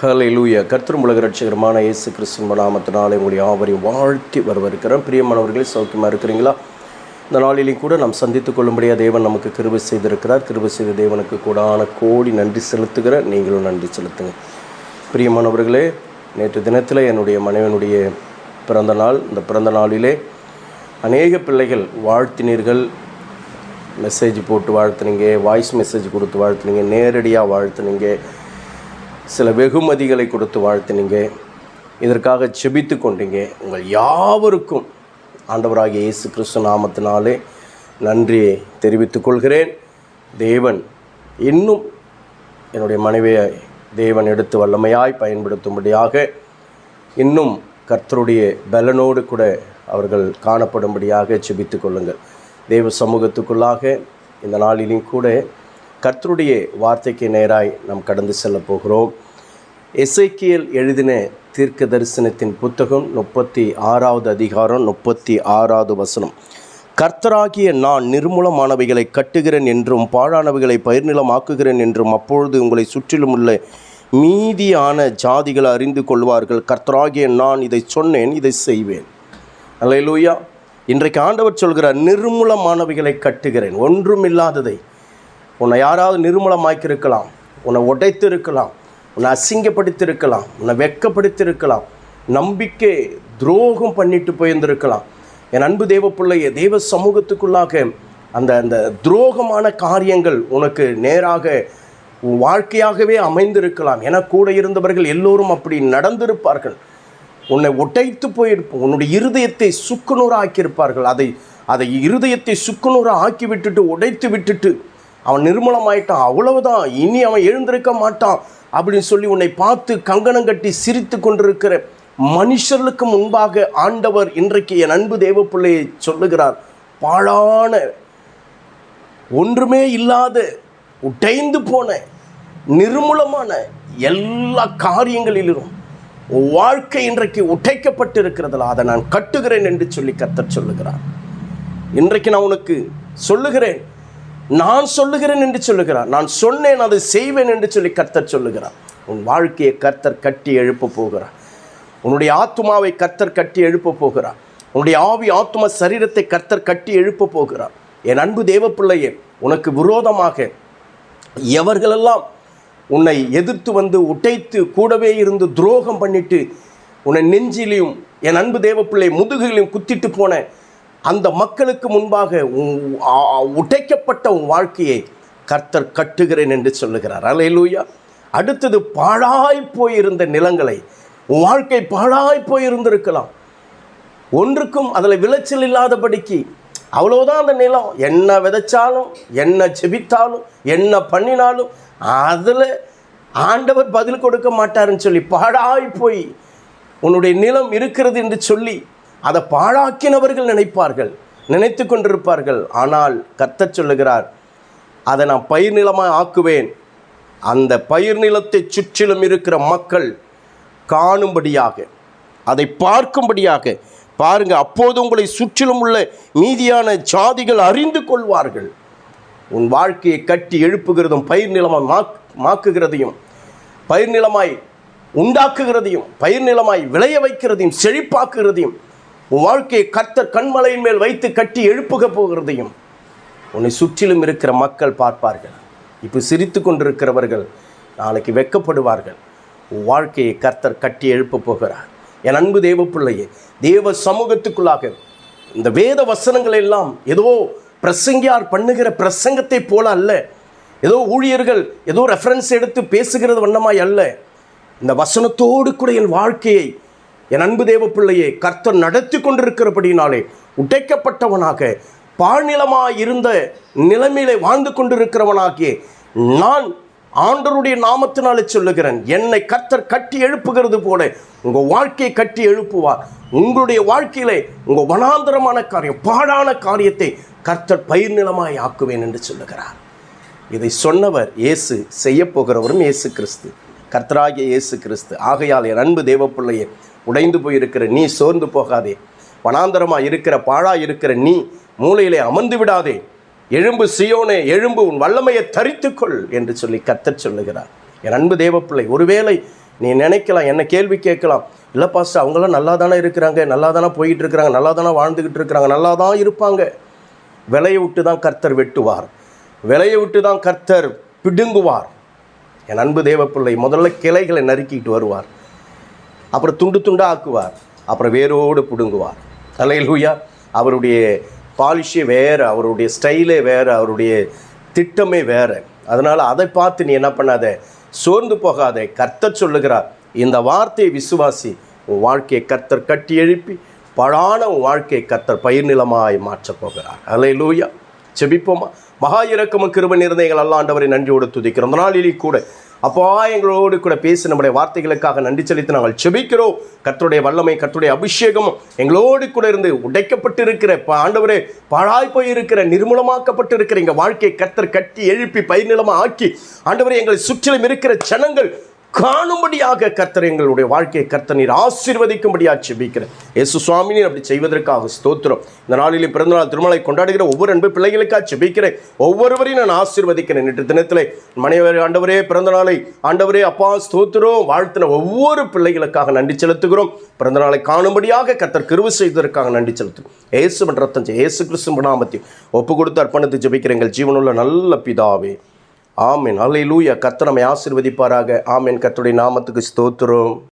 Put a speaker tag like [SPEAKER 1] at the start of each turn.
[SPEAKER 1] ஹalleluya கர்த்தரும் உலக ரட்சகரமான இயேசு கிறிஸ்துவின் நாமத்தினாலே உங்களை ஆவரையும் வாழ்த்தி வரவிருக்கிறோம் பிரியமானவர்களே சௌக்கியமாக இருக்கிறீங்களா? இந்த நாளிலையும் கூட நாம் சந்தித்துக் கொள்ளும்படியாக தேவன் நமக்கு கிருபை செய்திருக்கிறார். கிருபை செய்த தேவனுக்கு கூடான கோடி நன்றி செலுத்துகிற நீங்களும் நன்றி செலுத்துங்க. பிரியமானவர்களே நேற்று தினத்தில் என்னுடைய மனைவனுடைய பிறந்த நாள். இந்த பிறந்த நாளிலே அநேக பிள்ளைகள் வாழ்த்தினீர்கள். மெசேஜ் போட்டு வாழ்த்துனீங்க வாய்ஸ் மெசேஜ் கொடுத்து வாழ்த்துனீங்க நேரடியாக வாழ்த்துனீங்க. சில வெகுமதிகளை கொடுத்து வாழ்த்தினீங்க. இதற்காக செபித்து கொண்டீங்க. உங்கள் யாவருக்கும் ஆண்டவராகிய இயேசு கிறிஸ்து நாமத்தினாலே நன்றியை தெரிவித்துக் கொள்கிறேன். தேவன் இன்னும் என்னுடைய மனைவியை தேவன் எடுத்து வல்லமையாய் பயன்படுத்தும்படியாக இன்னும் கர்த்தருடைய பலனோடு கூட அவர்கள் காணப்படும்படியாக செபித்து கொள்ளுங்கள். தேவ சமூகத்துக்குள்ளாக இந்த நாளிலும் கூட கர்த்தருடைய வார்த்தைக்கு நேராய் நாம் கடந்து செல்ல போகிறோம். எஸ்ஐக்கியல் எழுதின தீர்க்க தரிசனத்தின் புத்தகம் முப்பத்தி ஆறாவது அதிகாரம் முப்பத்தி ஆறாவது வசனம். கர்த்தராகிய நான் நிர்மூலமானவைகளை கட்டுகிறேன் என்றும் பாழானவைகளை பயிர்நிலமாக்குகிறேன் என்றும் அப்பொழுது உங்களை சுற்றிலும் உள்ள மீதியான ஜாதிகளை அறிந்து கொள்வார்கள். கர்த்தராகிய நான் இதை சொன்னேன் இதை செய்வேன். அல்லேலூயா இன்றைக்கு ஆண்டவர் சொல்கிறார் நிர்மூலமானவைகளை கட்டுகிறேன் ஒன்றும் இல்லாததை உன்னை யாராவது நிர்மூலமாக்கியிருக்கலாம். உன்னை உடைத்திருக்கலாம். உன்னை அசிங்கப்படுத்தியிருக்கலாம். உன்னை வெக்கப்படுத்தியிருக்கலாம் நம்பிக்கை துரோகம் பண்ணிட்டு போயிருந்திருக்கலாம். என் அன்பு தேவ பிள்ளைய தேவ சமூகத்துக்குள்ளாக அந்த அந்த துரோகமான காரியங்கள் உனக்கு நேராக வாழ்க்கையாகவே அமைந்திருக்கலாம். என கூட இருந்தவர்கள் எல்லோரும் அப்படி நடந்திருப்பார்கள். உன்னை உடைத்து போயிருப்போம். உன்னுடைய இருதயத்தை சுக்குநூறாக ஆக்கியிருப்பார்கள் அதை அதை இருதயத்தை சுக்குநூறாக ஆக்கி விட்டுட்டு உடைத்து விட்டுட்டு அவன் நிர்மலமாயிட்டான். அவ்வளவுதான். இனி அவன் எழுந்திருக்க மாட்டான். அப்படின்னு சொல்லி உன்னை பார்த்து கங்கணம் கட்டி சிரித்து கொண்டிருக்கிற மனுஷர்களுக்கு முன்பாக ஆண்டவர் இன்றைக்கு என் அன்பு தேவ பிள்ளையை சொல்லுகிறார். பாழான ஒன்றுமே இல்லாத உடைந்து போன நிர்மூலமான எல்லா காரியங்களிலும் வாழ்க்கை இன்றைக்கு உடைக்கப்பட்டிருக்கிறதுல அதை நான் கட்டுகிறேன் என்று சொல்லி கத்தர் சொல்லுகிறார். இன்றைக்கு நான் உனக்கு சொல்லுகிறேன். நான் சொல்லுகிறேன் என்று சொல்லுகிறார். நான் சொன்னேன் அதை செய்வேன் என்று சொல்லி கர்த்தர் சொல்லுகிறார். உன் வாழ்க்கையை கர்த்தர் கட்டி எழுப்ப போகிறார். உன்னுடைய ஆத்மாவை கர்த்தர் கட்டி எழுப்ப போகிறார். உன்னுடைய ஆவி ஆத்ம சரீரத்தை கர்த்தர் கட்டி எழுப்ப போகிறார். என் அன்பு தேவப்பிள்ளையே உனக்கு விரோதமாக எவர்களெல்லாம் உன்னை எதிர்த்து வந்து உடைத்து கூடவே இருந்து துரோகம் பண்ணிட்டு உன்னை நெஞ்சிலையும் என் அன்பு தேவப்பிள்ளை முதுகிலையும் குத்திட்டு போன அந்த மக்களுக்கு முன்பாக உடைக்கப்பட்ட உன் வாழ்க்கையை கர்த்தர் கட்டுகிறேன் என்று சொல்லுகிறார். அலையலூயா அடுத்தது பாழாய் போயிருந்த நிலங்களை உன் வாழ்க்கை பாழாய் போயிருந்திருக்கலாம். ஒன்றுக்கும் அதில் விளைச்சல் இல்லாதபடிக்கு அவ்வளோதான் அந்த நிலம். என்ன விதைச்சாலும் என்ன செபித்தாலும் என்ன பண்ணினாலும் அதில் ஆண்டவர் பதில் கொடுக்க மாட்டாருன்னு சொல்லி பாழாய் போய் உன்னுடைய நிலம் இருக்கிறது என்று சொல்லி அதை பாழாக்கினவர்கள் நினைப்பார்கள் நினைத்து கொண்டிருப்பார்கள். ஆனால் கத்த சொல்லுகிறார் அதை நான் பயிர் நிலமாக ஆக்குவேன். அந்த பயிர் நிலத்தை சுற்றிலும் இருக்கிற மக்கள் காணும்படியாக அதை பார்க்கும்படியாக பாருங்க அப்போது உங்களை சுற்றிலும் உள்ள மீதியான ஜாதிகள் அறிந்து கொள்வார்கள். உன் வாழ்க்கையை கட்டி எழுப்புகிறதும் பயிர் நிலமாய் மாக் மாக்குகிறதையும் பயிர் நிலமாய் உண்டாக்குகிறதையும் பயிர் நிலமாய் விளைய வைக்கிறதையும் செழிப்பாக்குகிறதையும் உன் வாழ்க்கையை கர்த்தர் கண்மலையின் மேல் வைத்து கட்டி எழுப்புக போகிறதையும் உன்னை சுற்றிலும் இருக்கிற மக்கள் பார்ப்பார்கள். இப்போ சிரித்து கொண்டிருக்கிறவர்கள் நாளைக்கு வெட்கப்படுவார்கள் உன் வாழ்க்கையை கர்த்தர் கட்டி எழுப்ப போகிறார். என் அன்பு தேவ பிள்ளையே தேவ சமூகத்துக்குள்ளாக இந்த வேத வசனங்கள் எல்லாம் ஏதோ பிரசங்கியார் பண்ணுகிற பிரசங்கத்தை போல அல்ல. ஏதோ ஊழியர்கள் ஏதோ ரெஃபரன்ஸ் எடுத்து பேசுகிறது வண்ணமாய் அல்ல. இந்த வசனத்தோடு கூட என் வாழ்க்கையை என் அன்பு தேவ பிள்ளையை கர்த்தர் நடத்தி கொண்டிருக்கிறபடினாலே உடைக்கப்பட்டவனாக பாழ்நிலமாக இருந்த நிலைமையிலே வாழ்ந்து கொண்டிருக்கிறவனாகிய நான் ஆண்டருடைய நாமத்தினாலே சொல்லுகிறேன் என்னை கர்த்தர் கட்டி எழுப்புகிறது போல உங்கள் வாழ்க்கையை கட்டி எழுப்புவார். உங்களுடைய வாழ்க்கையிலே உங்கள் வனாந்தரமான காரியம் பாடான காரியத்தை கர்த்தர் பயிர் நிலமாய் ஆக்குவேன் என்று சொல்லுகிறார். இதை சொன்னவர் இயேசு செய்யப்போகிறவரும் இயேசு கிறிஸ்து. கர்த்தராகிய இயேசு கிறிஸ்து. ஆகையால் என் அன்பு தேவப்பிள்ளையே உடைந்து போயிருக்கிற நீ சோர்ந்து போகாதே. வனாந்தரமாக இருக்கிற பாழாக இருக்கிற நீ மூளையிலே அமர்ந்து விடாதே. எழும்பு சியோனே எழும்பு உன் வல்லமையை தரித்துக்கொள் என்று சொல்லி கத்தச் சொல்லுகிறார். என் அன்பு தேவப்பிள்ளை ஒருவேளை நீ நினைக்கலாம் என்ன கேள்வி கேட்கலாம். இல்லை பாஸ்டர் அவங்களாம் நல்லா தானே இருக்கிறாங்க நல்லா தானே போயிட்டு இருக்கிறாங்க நல்லா தானே வாழ்ந்துக்கிட்டு இருக்கிறாங்க நல்லா தான் இருப்பாங்க. விலையை விட்டு தான் கர்த்தர் வெட்டுவார். விலையை விட்டு தான் கர்த்தர் பிடுங்குவார். என் அன்பு தேவப்பிள்ளை முதல்ல கிளைகளை நறுக்கிட்டு வருவார். அப்புறம் துண்டு துண்டாக ஆக்குவார். அப்புறம் வேரோடு பிடுங்குவார். அலையலூயா அவருடைய பாலிஷே வேறு அவருடைய ஸ்டைலே வேறு அவருடைய திட்டமே வேறு. அதனால் அதை பார்த்து நீ என்ன பண்ணாத சோர்ந்து போகாத. கர்த்தர் சொல்லுகிறார் இந்த வார்த்தையை விசுவாசி உன் வாழ்க்கையை கர்த்தர் கட்டி எழுப்பி பழான உன் வாழ்க்கையை கர்த்தர் பயிர் நிலமாய் மாற்றப் போகிறார். அலையலூயா செபிப்போமா? மகா இறக்கம கிருப நிறந்தைகள் அல்லாண்டவரை நன்றியோடு துதிக்கிறோம். அந்த நாளிலே கூட அப்பா எங்களோடு கூட பேசி நம்முடைய வார்த்தைகளுக்காக நன்றி செலுத்தி நாங்கள் செபிக்கிறோம். கத்தருடைய வல்லமை கத்தருடைய அபிஷேகம் எங்களோடு கூட இருந்து உடைக்கப்பட்டு இருக்கிற ஆண்டவரே பாழாய் போய் இருக்கிற நிர்மூலமாக்கப்பட்டு இருக்கிற எங்கள் வாழ்க்கையை கத்தர் கட்டி எழுப்பி பயிர்நிலமா ஆக்கி ஆண்டவரே எங்களை சுற்றிலும் இருக்கிற ஜனங்கள் காணும்படியாக கர்த்தர் எங்களுடைய வாழ்க்கையை கர்த்தர் நீர் ஆசீர்வதிக்கும்படியாக செபிக்கிறேன் இயேசு சுவாமினி அப்படி செய்வதற்காக ஸ்தோத்திரம். இந்த நாளிலே பிறந்தநாள் திருமலை கொண்டாடுகிற ஒவ்வொரு அன்பு பிள்ளைகளுக்காக செபிக்கிறேன் ஒவ்வொருவரையும் நான் ஆசீர்வதிக்கிறேன். நேற்று தினத்திலே மனைவர் ஆண்டவரே பிறந்த நாளை ஆண்டவரே அப்பா ஸ்தோத்திரம். வாழ்த்தின ஒவ்வொரு பிள்ளைகளுக்காக நன்றி செலுத்துகிறோம். பிறந்த நாளை காணும்படியாக கர்த்தர் கிருவு செய்ததற்காக நன்றி செலுத்துகிறோம். ஏசு மன்றத்தஞ்சு ஏசு கிறிஸ்து நாமத்தையும் ஒப்பு கொடுத்து அர்ப்பணித்து ஜெபிக்கிற எங்கள் ஜீவனுள்ள நல்ல பிதாவே ஆமீன். அல்லை லூயா கர்த்தர் நம்மை ஆசீர்வதிப்பாராக. ஆமேன். கத்துடைய நாமத்துக்கு ஸ்தோத்திரம்.